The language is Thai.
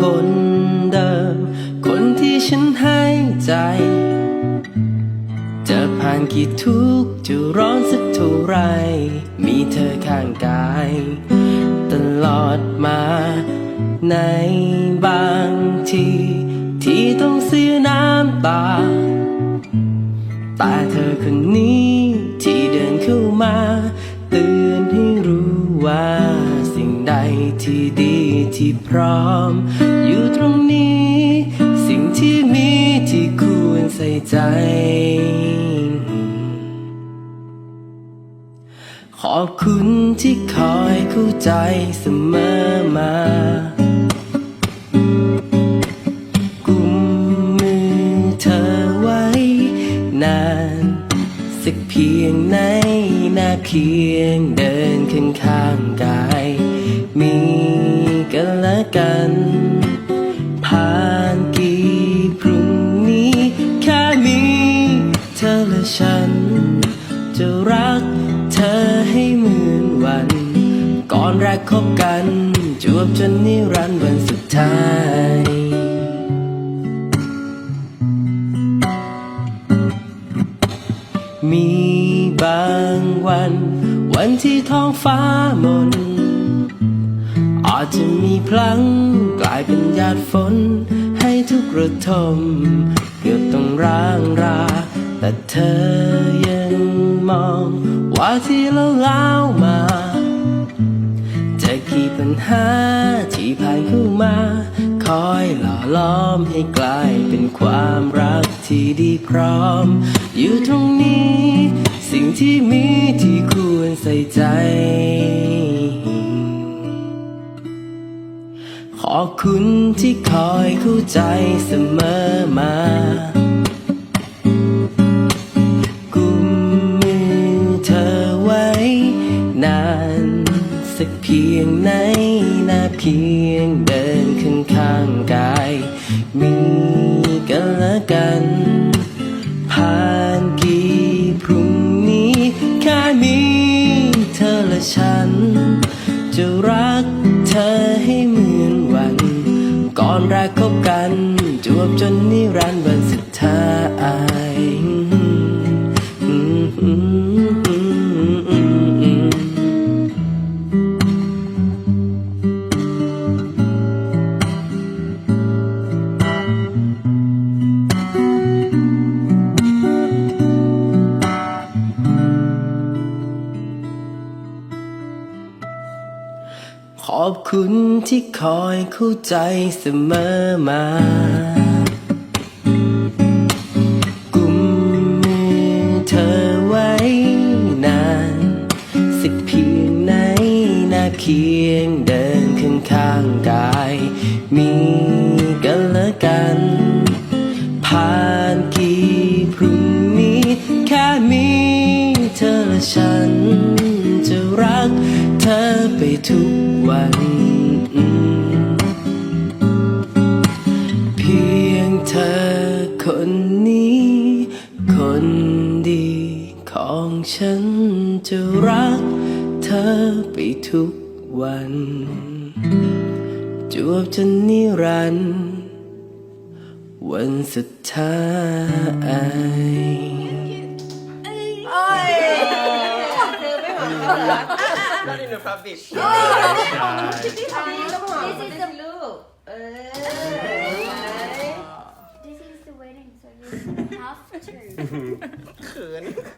คนเดิม คนที่ฉันให้ใจ จะผ่านกี่ทุกข์จะร้อนสักเท่าไร มีเธอข้างกาย ตลอดมาในบางที ที่ต้องเสียน้ำตา แต่เธอคนนี้ที่เดินเข้ามาเตือนให้รู้ว่าสิ่งใดที่ดี ที่พร้อม อยู่ตรงนี้ สิ่งที่มีที่ควรใส่ใจ ขอบคุณที่คอยเข้าใจเสมอมากุมมือเธอไว้นานสักเพียงไหนหน้าเคียงเดินข้างข้างกายมี กันและกัน ผ่านกี่พรุ่งนี้แค่มีเธอและฉัน จะรักเธอให้เหมือนวัน ก่อนแรกคบกันจวบจนนิรันดร์วันสุดท้ายมีบางวัน วันที่ท้องฟ้ามน อาจจะมีพลังกลายเป็นหยาดฝน ให้ทุกระทมเกือบต้องร้างรา แต่เธอยังมอง ว่าที่เราเล่ามาจะกี่ปัญหาที่ผ่านเข้ามา คอยหล่อล้อมให้กลายเป็นความรักที่ดีพร้อม อยู่ตรงนี้ สิ่งที่มีที่ควรใส่ใจ อบคุณที่คอยเข้าใจเสมอมากุมมือเธอไว้ นานสักเพียงไหนนาเพียงเดินข้างข้างๆกาย มีกันและกันผ่านกี่พรุ่งนี้แค่มีเธอและฉัน จะรักเธอ คบกันจวบจนนิรันดร์ อบคุณที่คอยเข้าใจเสมอมา กุมมือเธอไว้นาน สักเพียงไหนหน้าเคียงเดินข้างข้างกาย มีกันและกัน ผ่านกี่พรุ่งนี้ แค่มีเธอและฉันจะรักเธอ ไปทุกวัน เพียงเธอคนนี้ คนดีของฉันจะรักเธอไปทุกวัน จวบจนนิรันดร์วันสุดท้าย Not in a rubbish. Oh, this is the